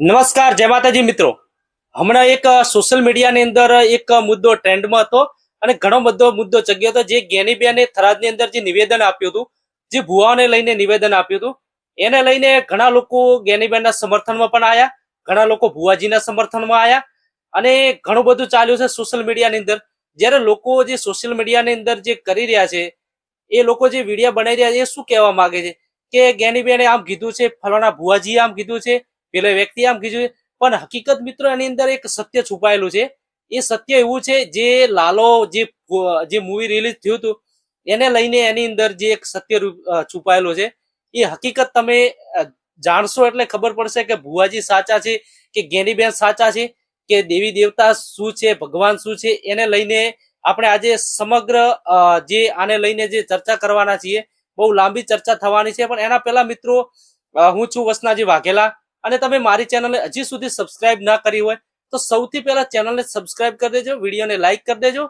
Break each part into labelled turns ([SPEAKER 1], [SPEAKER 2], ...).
[SPEAKER 1] નમસ્કાર, જય માતાજી મિત્રો. હમણાં એક સોશિયલ મીડિયાની અંદર એક મુદ્દો ટ્રેન્ડમાં હતો અને ઘણો બધો મુદ્દો ચગ્યો હતો. જે ગેનીબેને થરાદની અંદર જે નિવેદન આપ્યું હતું, જે ભુવાઓને લઈને નિવેદન આપ્યું હતું, એને લઈને ઘણા લોકો ગેનીબેનના સમર્થનમાં પણ આવ્યા ઘણા લોકો ભુવાજીના સમર્થનમાં આવ્યા અને ઘણું બધું ચાલ્યું છે સોશિયલ મીડિયાની અંદર. જ્યારે લોકો જે સોશિયલ મીડિયાની અંદર જે કરી રહ્યા છે, એ લોકો જે વીડિયો બનાવી રહ્યા છે, એ શું કહેવા માંગે છે? કે ગેનીબેને આમ કીધું છે, ફલાણા ભુવાજીએ આમ કીધું છે પેલો વ્યક્તિ આમ કીધું પણ હકીકત મિત્રો એની અંદર એક સત્ય છુપાયેલું છે. એ સત્ય એવું છે જે લાલો જે મૂવી રિલીઝ થયું હતું, એને લઈને એની અંદર જે એક સત્ય છુપાયેલું છે. એ હકીકત તમે જાણશો એટલે ખબર પડશે કે ભુવાજી સાચા છે કે ગેનીબેન સાચા છે, કે દેવી દેવતા શું છે, ભગવાન શું છે, એને લઈને આપણે આજે સમગ્ર જે આને લઈને જે ચર્ચા કરવાના છીએ, બહુ લાંબી ચર્ચા થવાની છે, પણ એના પહેલા મિત્રો હું છું વસનાજી વાઘેલા. અને તમે મારી ચેનલને હજી સુધી સબસ્ક્રાઇબ ના કરી હોય, તો સૌથી પહેલા ચેનલને સબસ્ક્રાઇબ કરી દેજો વિડીયોને લાઇક કરી દેજો.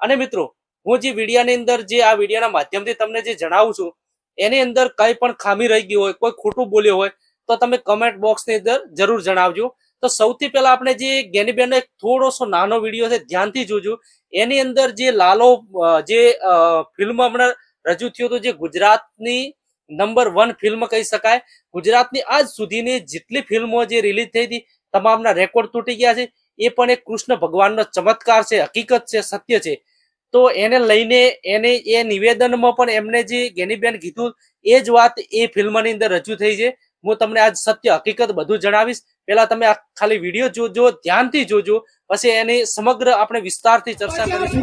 [SPEAKER 1] અને મિત્રો, હું જે વિડીયાની અંદર જે આ વિડીયાના માધ્યમથી તમને જે જણાવું છું, એની અંદર કંઈ પણ ખામી રહી ગઈ હોય, કોઈ ખોટું બોલ્યો હોય, તો તમે કમેન્ટ બોક્સની અંદર જરૂર જણાવજો. તો સૌથી પહેલા આપણે જે જ્ઞાનીબેનનો એક થોડોસો નાનો વીડિયો છે, ધ્યાનથી જોજો. એની અંદર જે લાલો જે ફિલ્મ હમણાં રજૂ થયું હતું, જે ગુજરાતની નંબર વન ફિલ્મ કહી શકાય. ગુજરાતની આજ સુધીની જેટલી ફિલ્મો જે રિલીઝ થઈ હતી, તમામના રેકોર્ડ તૂટી ગયા છે. એ પણ એક કૃષ્ણ ભગવાનનો ચમત્કાર છે, હકીકત છે, સત્ય છે. તો એને લઈને એને એ નિવેદનમાં પણ એમને જે ગેનીબેન કીધું, એ જ વાત એ ફિલ્મની અંદર રજૂ થઈ છે. હું તમને આજ સત્ય, હકીકત બધું જણાવીશ. પહેલા તમે ખાલી વીડિયો જોજો, ધ્યાનથી જોજો. પછી એની સમગ્ર આપણે વિસ્તારથી ચર્ચા કરીશું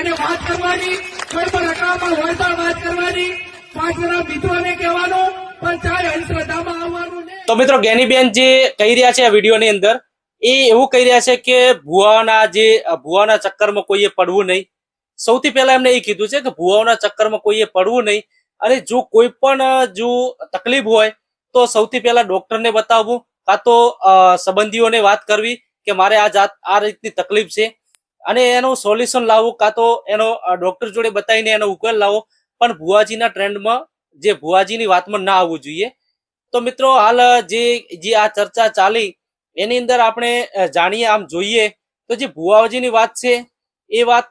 [SPEAKER 2] એને વાત કરવાની, કોઈ પણ અકળામણ હોય તો વાત કરવાની પાંચ મિત્રોને કહેવાનું, પણ ચાહે અંધશ્રદ્ધામાં આવવાનું
[SPEAKER 1] તો મિત્રો જ્ઞાનીબેન જે કહી રહ્યા છે આ વિડીયોની અંદર, એ એવું કહી રહ્યા છે કે ભુવાના જે, ભુવાના ચક્કરમાં કોઈએ પડવું નહીં. સૌથી પહેલા એમને એ કીધું છે કે ભુવાઓના ચક્કરમાં કોઈએ પડવું નહીં. અને જો કોઈ પણ, જો તકલીફ હોય, તો સૌથી પહેલા ડોક્ટરને બતાવવું, કાં તો સંબંધીઓને વાત કરવી કે મારે આ જાત, આ રીતની તકલીફ છે. અને એનું સોલ્યુશન લાવવું કાં તો એનો ડોક્ટર જોડે બતાવીને એનો ઉકેલ લાવો. પણ ભુવાજીના ટ્રેન્ડમાં જે ભુવાજીની વાતમાં ના આવવું જોઈએ. તો મિત્રો, હાલ, જે જે આ ચર્ચા ચાલી, એની અંદર આપણે જાણીએ, આમ જોઈએ. તો જે ભુવાજીની વાત છે, એ વાત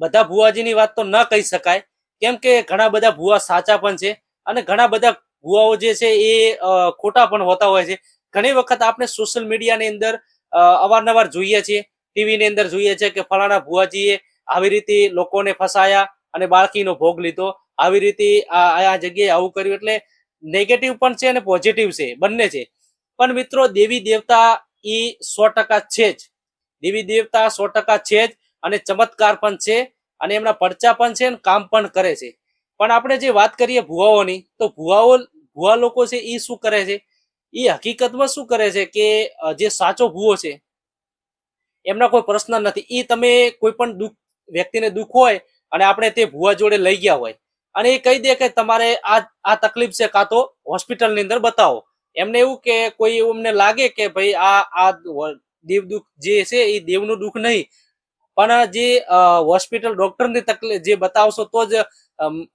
[SPEAKER 1] બધા ભુવાજીની વાત તો ન કહી શકાય. કેમ કે ઘણા બધા ભુવા સાચા પણ છે અને ઘણા બધા ભુવાઓ જે છે એ ખોટા પણ હોતા હોય છે. ઘણી વખત આપણે સોશિયલ મીડિયાની અંદર અવારનવાર જોઈએ છીએ. ટીવીની અંદર જોઈએ છે કે ફલાણા ભુવાજીએ આવી રીતે લોકોને ફસાયા અને બાળકીનો ભોગ લીધો. આવી રીતે આ જગ્યાએ આવું કર્યું એટલે નેગેટિવ પણ છે અને પોઝિટિવ છે, બંને છે. પણ મિત્રો, દેવી દેવતા એ સો છે જ. દેવી દેવતા સો છે જ અને ચમત્કાર પણ છે અને એમના પડચા પણ છે અને કામ પણ કરે છે. પણ આપણે જે વાત કરીએ ભુવાઓની, તો ભુવાઓ, ભુવા લોકો છે એ શું કરે છે? એ હકીકતમાં શું કરે છે કે જે સાચો ભુવો છે એમના કોઈ પ્રશ્ન નથી. એ તમે કોઈ પણ દુઃખ, વ્યક્તિને દુઃખ હોય અને આપણે તે ભુવા જોડે લઈ ગયા હોય અને એ કહી દે કે તમારે આ આ તકલીફ છે કાં તો હોસ્પિટલની અંદર બતાવો. એમને એવું કે, કોઈ એવું એમને લાગે કે ભાઈ આ આ દેવ દુઃખ જે છે એ દેવનું દુઃખ નહીં. પણ જે હોસ્પિટલ ડોક્ટરની તકલીફ જે બતાવશો તો જ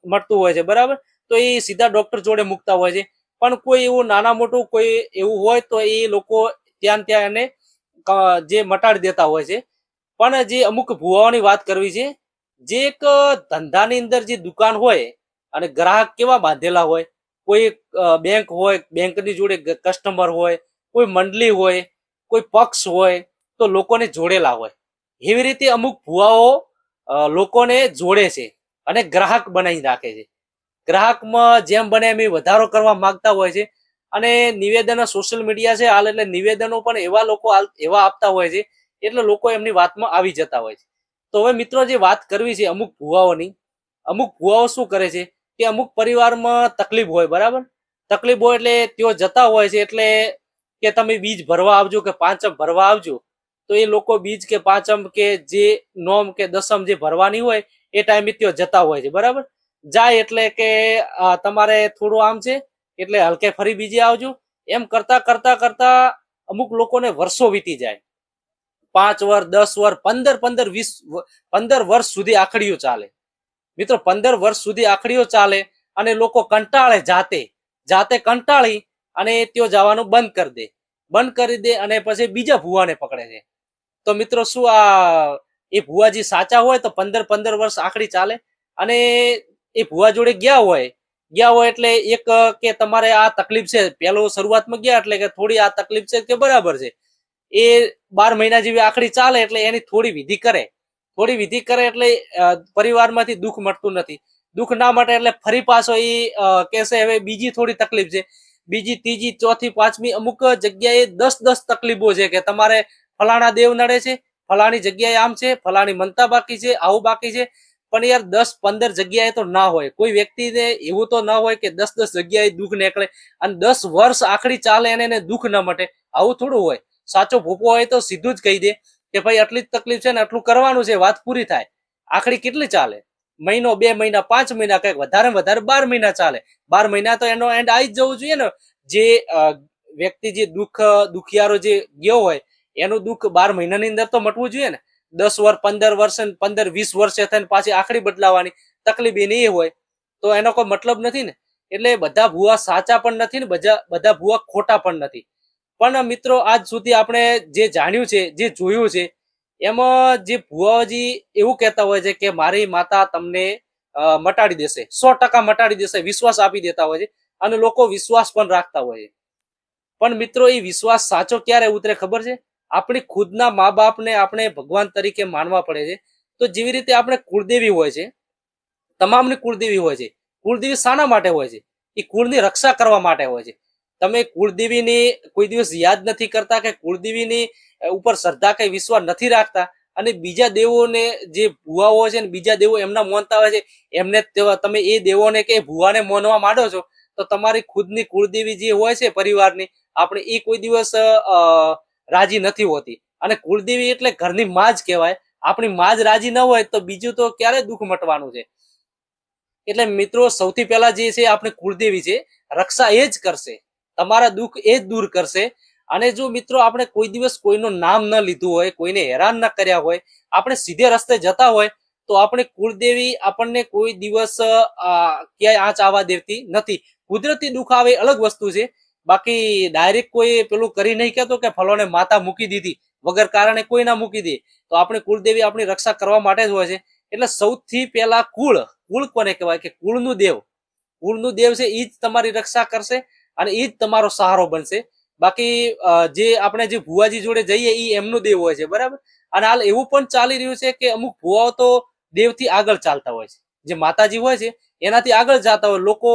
[SPEAKER 1] મળતું હોય છે. બરાબર? તો એ સીધા ડોક્ટર જોડે મૂકતા હોય છે. પણ કોઈ એવું નાના મોટું કોઈ એવું હોય તો એ લોકો ત્યાં ત્યાં એને જે મટાડી દેતા હોય છે. પણ જે અમુક ભુવાઓની વાત કરવી છે, જે એક ધંધાની અંદર જે દુકાન હોય અને ગ્રાહક કેવા બાંધેલા હોય, કોઈ બેંક હોય, બેંકની જોડે કસ્ટમર હોય, કોઈ મંડળી હોય, કોઈ પક્ષ હોય, તો લોકોને જોડેલા હોય. એવી રીતે અમુક ભુવાઓ લોકોને જોડે છે અને ગ્રાહક બનાવી રાખે છે. ગ્રાહકમાં જેમ બને એમ વધારો કરવા માંગતા હોય છે. અને નિવેદન સોશિયલ મીડિયા છે, હાલ એટલે નિવેદનો પણ એવા લોકો એવા આપતા હોય છે, એટલે લોકો એમની વાતમાં આવી જતા હોય છે. તો હવે મિત્રો જે વાત કરવી છે અમુક ભુવાઓની, અમુક ભુવાઓ શું કરે છે કે અમુક પરિવારમાં તકલીફ હોય, બરાબર? તકલીફ હોય એટલે તેઓ જતા હોય છે, એટલે કે તમે બીજ ભરવા આવજો કે પાંચમ ભરવા આવજો, તો એ લોકો બીજ કે પાંચમ કે જે નોમ કે દસમ જે ભરવાની હોય, એ ટાઈમે ત્યાં જતા હોય છે, બરાબર? જાય એટલે કે તમારે થોડું આમ છે એટલે હલકે ફરી બીજે આવજો. એમ કરતા કરતા કરતા અમુક લોકોને વર્ષો વીતી જાય. પાંચ વર્ષ દસ વર્ષ પંદર પંદર, વીસ પંદર વર્ષ સુધી આખડીઓ ચાલે. મિત્રો, પંદર વર્ષ સુધી આખડીઓ ચાલે અને લોકો કંટાળે જાતે જાતે કંટાળી અને ત્યો જવાનું બંધ કરી દે. બંધ કરી દે અને પછી બીજા ભુવાને પકડે છે. તો મિત્રો, શું આ, એ ભુવાજી સાચા હોય તો પંદર પંદર વર્ષ આખડી ચાલે? અને એ ભુવા જોડે ગયા હોય ગયા હોય એટલે એક કે તમારે આ તકલીફ છે, પેલો શરૂઆતમાં ગયા એટલે કે થોડી આ તકલીફ છે કે બરાબર છે. એ બાર મહિના જેવી આખડી ચાલે એટલે એની થોડી વિધિ કરે. થોડી વિધિ કરે એટલે પરિવારમાંથી દુઃખ મળતું નથી. દુઃખ ના માટે એટલે ફરી પાછો એ કહેશે હવે બીજી થોડી તકલીફ છે. બીજી, ત્રીજી, ચોથી, પાંચમી અમુક જગ્યાએ દસ દસ તકલીફો છે કે તમારે ફલાણા દેવ નડે છે, ફલાણી જગ્યાએ આમ છે, ફલાણી મનતા બાકી છે, આવું બાકી છે. પણ યાર દસ પંદર જગ્યાએ તો ના હોય. કોઈ વ્યક્તિને એવું તો ના હોય કે દસ દસ જગ્યાએ દુઃખ નીકળે અને દસ વર્ષ આખડી ચાલે અને એને દુઃખ ન મટે. આવું થોડું હોય. સાચો ભૂપો હોય તો સીધું જ કહી દે કે ભાઈ આટલી જ તકલીફ છે ને આટલું કરવાનું છે, વાત પૂરી થાય. આખડી કેટલી ચાલે? મહિનો, બે મહિના, પાંચ મહિના કંઈક વધારે વધારે બાર મહિના ચાલે. બાર મહિના તો એનો એન્ડ આવી જ જવું જોઈએ ને. જે વ્યક્તિ જે દુઃખ, દુખિયારો જે ગયો હોય, એનું દુઃખ બાર મહિનાની અંદર તો મટવું જોઈએ ને. દસ વર્ષ પંદર વર્ષ પંદર, વીસ વર્ષે થઈને પાછી આખડી બદલાવાની તકલીફ એની એ હોય, તો એનો કોઈ મતલબ નથી ને. એટલે બધા ભૂવા સાચા પણ નથી ને, બધા બધા ભૂવા ખોટા પણ નથી. પણ મિત્રો, આજ સુધી આપણે જે જાણ્યું છે, જે જોયું છે, એમાં જે ભુવાજી એવું કહેતા હોય છે કે મારી માતા તમને મટાડી દેશે. સો મટાડી દેશે, વિશ્વાસ આપી દેતા હોય છે અને લોકો વિશ્વાસ પણ રાખતા હોય છે. પણ મિત્રો, એ વિશ્વાસ સાચો ક્યારે ઉતરે ખબર છે? આપણી ખુદના મા બાપને આપણે ભગવાન તરીકે માનવા પડે છે. તો જેવી રીતે આપણે કુળદેવી હોય છે તમામની કુળદેવી હોય છે કુળદેવી શાના માટે હોય છે? એ કુળની રક્ષા કરવા માટે હોય છે. તમે કુળદેવીની કોઈ દિવસ યાદ નથી કરતા કે કુળદેવીની ઉપર શ્રદ્ધા કે વિશ્વાસ નથી રાખતા? અને બીજા દેવોને જે ભુવાઓ છે ને બીજા દેવો એમના મોનતા હોય છે એમને તમે એ દેવોને કે ભુવાને મોનવા માંડો છો તો તમારી ખુદની કુળદેવી જે હોય છે પરિવારની આપણે એ કોઈ દિવસ અ, રાજી નથી હોતી. અને કુળદેવી એટલે ઘરની માં જ કહેવાય. આપણી માં જ રાજી ન હોય તો બીજું તો ક્યારે દુઃખ મટવાનું છે? એટલે મિત્રો, સૌથી પહેલા જે છે, આપણે કુળદેવી છે, રક્ષા એ જ કરશે. તમારા દુઃખ એ જ દૂર કરશે. અને જો મિત્રો, આપણે કોઈ દિવસ કોઈનું નામ ન લીધું હોય, કોઈને હેરાન ન કર્યા હોય, આપણે સીધે રસ્તે જતા હોય, તો આપણે કુળદેવી આપણને કોઈ દિવસ ક્યાંય આંચ આવવા દેતી નથી. કુદરતી દુઃખ આવે અલગ વસ્તુ છે. બાકી ડાયરેક્ટ કોઈ પેલું કરી નહીં કહેતો કે ફલોને માતા મૂકી દીધી, વગર કારણે કોઈ ના મૂકી દે. તો આપણે કુળદેવી આપણી રક્ષા કરવા માટે જ હોય છે. એટલે સૌથી પહેલા કુળ કુળ કોને કહેવાય કે કુળનું દેવ. કુળનું દેવ છે એ જ તમારી રક્ષા કરશે અને એ જ તમારો સહારો બનશે. બાકી જે આપણે જે ભુવાજી જોડે જઈએ એ એમનું દેવ હોય છે, બરાબર? અને હાલ એવું પણ ચાલી રહ્યું છે કે અમુક ભુવાઓ તો દેવથી આગળ ચાલતા હોય છે. જે માતાજી હોય છે, એનાથી આગળ જતા હોય. લોકો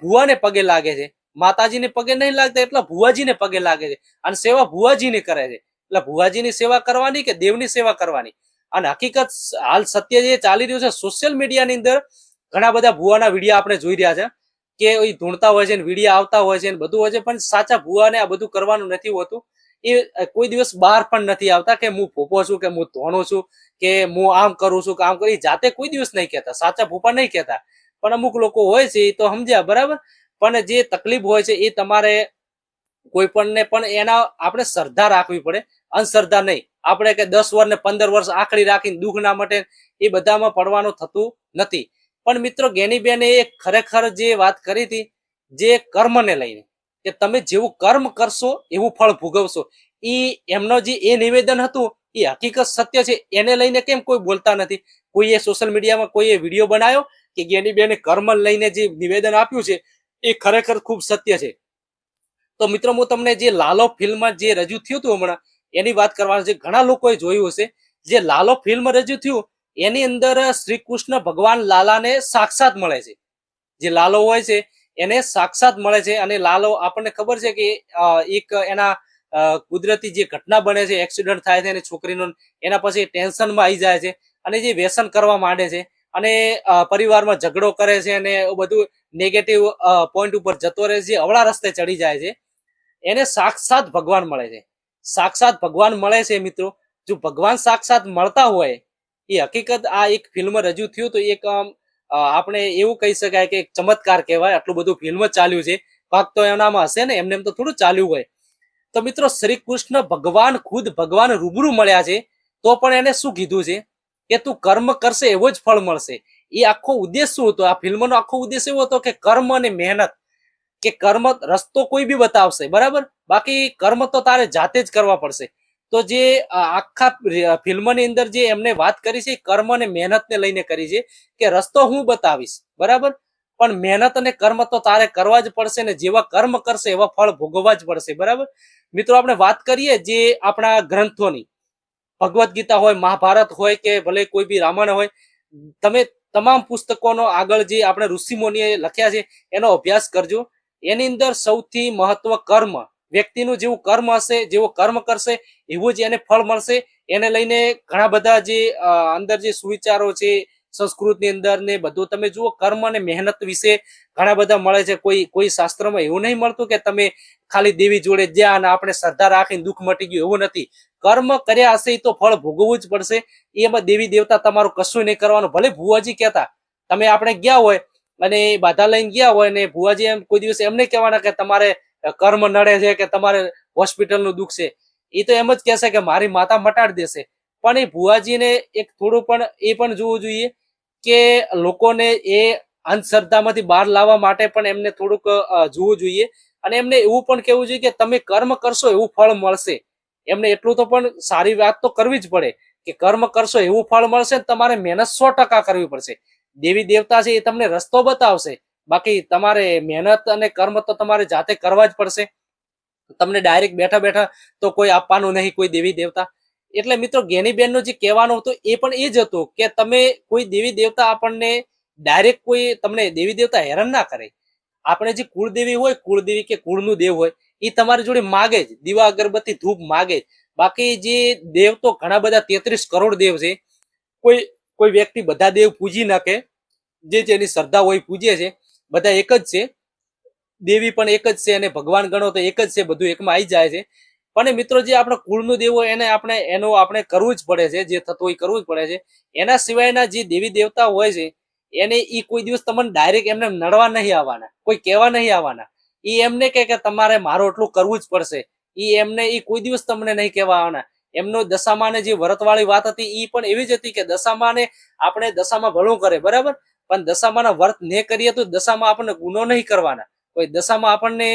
[SPEAKER 1] ભુવાને પગે લાગે છે. માતાજીને પગે નહીં લાગતા એટલા ભુવાજીને પગે લાગે છે. અને સેવા ભુવાજીને કરે છે. એટલે ભુવાજીની સેવા કરવાની કે દેવની સેવા કરવાની? અને હકીકત હાલ સત્ય જે ચાલી રહ્યું છે સોશિયલ મીડિયાની અંદર, ઘણા બધા ભુવાના વીડિયો આપણે જોઈ રહ્યા છે. કે એ ધૂણતા હોય છે ને વીડિયો આવતા હોય છે ને બધું હોય છે, પણ સાચા ભુવાને આ બધું કરવાનું નથી હોતું. એ કોઈ દિવસ બહાર પણ નથી આવતા કે હું ભૂપો છું, કે હું ધોણું છું, કે હું આમ કરું છું, કે આમ કરું જાતે કોઈ દિવસ નહીં કહેતા. સાચા ભૂપા નહીં કહેતા. પણ અમુક લોકો હોય છે એ તો સમજ્યા, બરાબર? પણ જે તકલીફ હોય છે એ તમારે કોઈ પણને પણ એના આપણે શ્રદ્ધા રાખવી પડે અંધશ્રદ્ધા નહીં. આપણે કે દસ વર્ષ ને પંદર વર્ષ આખડી રાખીને દુઃખ ના મટે એ બધામાં પડવાનું થતું નથી. પણ મિત્રો, ગેનીબેને એ ખરેખર જે વાત કરી હતી, જે કર્મને લઈને, કે તમે જેવું કર્મ કરશો, એવું ફળ ભોગવશો, એ એમનો જે એ નિવેદન હતું, એ હકીકત સત્ય છે, એને લઈને કેમ કોઈ બોલતા નથી? કોઈએ સોશિયલ મીડિયામાં કોઈએ વીડિયો બનાવ્યો કે ગેનીબેને કર્મ લઈને જે નિવેદન આપ્યું છે એ ખરેખર ખૂબ સત્ય છે. તો મિત્રો, હું તમને જે લાલો ફિલ્મ જે રજૂ થયું હતું હમણાં, એની વાત કરવાનું છે. ઘણા લોકોએ જોયું હશે. જે લાલો ફિલ્મ રજૂ થયું, એની અંદર શ્રી કૃષ્ણ ભગવાન લાલાને સાક્ષાત મળે છે. જે લાલો હોય છે, એને સાક્ષાત મળે છે અને લાલો આપણને ખબર છે કે એક એના કુદરતી જે ઘટના બને છે, એક્સિડન્ટ થાય છે અને છોકરીનો, એના પછી ટેન્શનમાં આવી જાય છે અને જે વ્યસન કરવા માંડે છે અને પરિવારમાં ઝઘડો કરે છે અને બધું નેગેટિવ પોઈન્ટ ઉપર જતો રહે છે, અવળા રસ્તે ચડી જાય છે. એને સાક્ષાત ભગવાન મળે છે. સાક્ષાત ભગવાન મળે છે મિત્રો. જો ભગવાન સાક્ષાત મળતા હોય, એ હકીકત આ એક ફિલ્મ રજૂ થયું તો એક આપણે એવું કહી શકાય કે ચમત્કાર કહેવાય. આટલું બધું ફિલ્મ ચાલ્યું છે. ભાગ તો એનામાં હશે ને, એમને એમ તો થોડું ચાલ્યું હોય. તો મિત્રો, શ્રી કૃષ્ણ ભગવાન ખુદ ભગવાન રૂબરૂ મળ્યા છે. તો પણ એને શું કીધું છે? કે તું કર્મ કરશે એવો જ ફળ મળશે. એ આખો ઉદ્દેશ શું હતો? આ ફિલ્મનો આખો ઉદ્દેશ એવો હતો કે કર્મ અને મહેનત. કે કર્મ રસ્તો કોઈ બી બતાવશે, બરાબર? બાકી કર્મ તો તારે જાતે જ કરવા પડશે. તો જે આખા ફિલ્મની અંદર જે એમને વાત કરી છે કર્મ અને મહેનતને લઈને કરી છે કે રસ્તો હું બતાવીશ, બરાબર? પણ મહેનત અને કર્મ તો તારે કરવા જ પડશે ને જેવા કર્મ કરશે એવા ફળ ભોગવવા જ પડશે, બરાબર? મિત્રો, આપણે વાત કરીએ જે આપણા ગ્રંથોની. ભગવદ્ ગીતા હોય, મહાભારત હોય કે ભલે કોઈ બી રામાયણ હોય, તમે તમામ પુસ્તકોનો આગળ જે આપણે ઋષિમુનિએ લખ્યા છે, એનો અભ્યાસ કરજો. એની અંદર સૌથી મહત્વ કર્મ, વ્યક્તિનું જેવું કર્મ હશે, જેવો કર્મ કરશે, એવું જ એને ફળ મળશે. એને લઈને ઘણા બધા જે અંદર જે સુવિચારો છે, સંસ્કૃતની અંદર ને બધું, તમે જુઓ કર્મ અને મહેનત વિશે ઘણા બધા મળે છે. કોઈ કોઈ શાસ્ત્રમાં એવું નહીં મળતું કે તમે ખાલી દેવી જોડે જ્યાં અને આપણે શ્રદ્ધા રાખીને દુઃખ મટી ગયું, એવું નથી. કર્મ કર્યા હશે એ તો ફળ ભોગવવું જ પડશે. એમાં દેવી દેવતા તમારું કશું નહીં કરવાનું. ભલે ભુવાજી કહેતા, તમે આપણે ગયા હોય અને બાધા લઈને ગયા હોય ને ભુવાજી એમ કોઈ દિવસ એમ નહીં કહેવાના કે તમારે કર્મ નડે છે કે તમારે હોસ્પિટલનું દુઃખ છે. એ તો એમ જ કહેશે કે મારી માતા મટાડી દેશે. પણ એ ભુવાજીને એક થોડું પણ, એ પણ જોવું જોઈએ કે લોકોને એ અંધશ્રદ્ધામાંથી બહાર લાવવા માટે પણ એમને થોડુંક જોવું જોઈએ. અને એમને એવું પણ કહેવું જોઈએ કે તમે કર્મ કરશો એવું ફળ મળશે. એમને એટલું તો પણ સારી વાત તો કરવી જ પડે કે કર્મ કરશો એવું ફળ મળશે તમારે મહેનત સો કરવી પડશે. દેવી દેવતા છે એ તમને રસ્તો બતાવશે. બાકી તમારે મહેનત અને કર્મ તો તમારે જાતે કરવા જ પડશે. તમને ડાયરેક્ટ બેઠા બેઠા તો કોઈ આપવાનું નહીં, કોઈ દેવી દેવતા. એટલે મિત્રો ગેનીબેનનું જે કહેવાનું હતું એ પણ એ જ હતું કે તમે કોઈ દેવી દેવતા આપણને ડાયરેક્ટ કોઈ તમને દેવી દેવતા હેરાન ના કરે. આપણે જે કુળદેવી હોય, કુળદેવી કે કુળનું દેવ હોય એ તમારી જોડે માગે જ. દીવા અગરબત્તી ધૂપ માગે જ. બાકી જે દેવ તો ઘણા બધા તેત્રીસ કરોડ દેવ છે. કોઈ કોઈ વ્યક્તિ બધા દેવ પૂજી નાખે. જે જેની શ્રદ્ધા હોય પૂજે છે. બધા એક જ છે. દેવી પણ એક જ છે અને ભગવાન ગણો તો એક જ છે. બધું એકમાં આવી જાય છે. પણ મિત્રો જે આપણા કુળનું દેવ હોય એને આપણે, એનો આપણે કરવું જ પડે છે. જે થતું હોય કરવું જ પડે છે. એના સિવાયના જે દેવી દેવતા હોય છે, એને એ કોઈ દિવસ તમને ડાયરેક્ટ એમને નડવા નહીં આવવાના. કોઈ કહેવા નહીં આવવાના. ઈ એમને કે તમારે મારું એટલું કરવું જ પડશે. ઈ એમને ઈ કોઈ દિવસ તમને નહીં કહેવા આવના. એમનો દશામાને જે વ્રતવાળી વાત હતી, ઈ પણ એવી જ હતી કે દશામાને આપણે દશામાં ભલું કરે, બરાબર? પણ દશામાના વ્રત નહીં કરીએ તો દશામાં આપણને ગુનો નહીં કરવાના. કોઈ દશામાં આપણને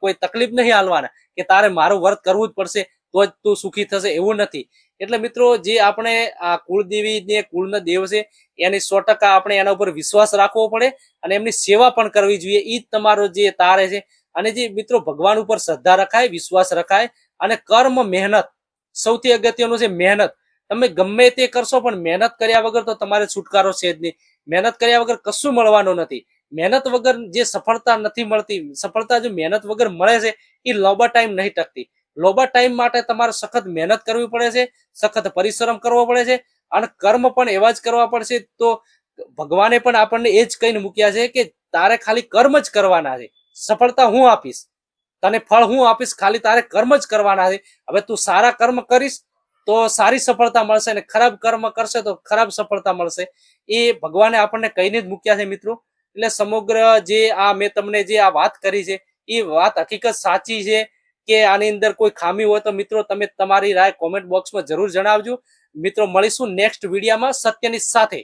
[SPEAKER 1] કોઈ તકલીફ નહીં હાલવાના કે તારે મારું વ્રત કરવું જ પડશે, તો જ તું સુખી થશે એવું નથી. એટલે મિત્રો, જે આપણે આ કુળદેવી ને કુળના દેવ છે, એની સો આપણે એના ઉપર વિશ્વાસ રાખવો પડે અને એમની સેવા પણ કરવી જોઈએ. એ જ તમારો જે તારે છે. અને જે મિત્રો, ભગવાન ઉપર શ્રદ્ધા રખાય, વિશ્વાસ રખાય અને કર્મ મહેનત, સૌથી અગત્યનું છે મહેનત. તમે ગમે તે કરશો, પણ મહેનત કર્યા વગર તો તમારે છુટકારો છે જ નહીં. મહેનત કર્યા વગર કશું મળવાનું નથી. મહેનત વગર જે સફળતા નથી મળતી, સફળતા જો મહેનત વગર મળે છે એ લાંબા ટાઈમ નહીં ટકતી. લાંબા ટાઈમ માટે તમારે સખત મહેનત કરવી પડે છે, સખત પરિશ્રમ કરવો પડે છે અને કર્મ પણ એવા જ કરવા પડશે. તો ભગવાને પણ આપણને એ જ કહીને મૂક્યા છે કે તારે ખાલી કર્મ જ કરવાના છે. સફળતા હું આપીશ? તને ફળ હું આપીશ? ખાલી તારે કર્મ જ કરવાના છે. હવે તું સારા કર્મ કરીશ તો સારી સફળતા મળશે અને ખરાબ કર્મ કરશે તો ખરાબ સફળતા મળશે. એ ભગવાને આપણને કહીને જ મૂક્યા છે મિત્રો. એટલે સમગ્ર જે આ મેં તમને જે આ વાત કરી છે, એ વાત હકીકત સાચી છે. કે આની અંદર કોઈ ખામી હોય તો મિત્રો તમે તમારી રાય કોમેન્ટ બોક્સમાં જરૂર જણાવજો. મિત્રો મળીશું નેક્સ્ટ વિડીયોમાં સત્યની સાથે.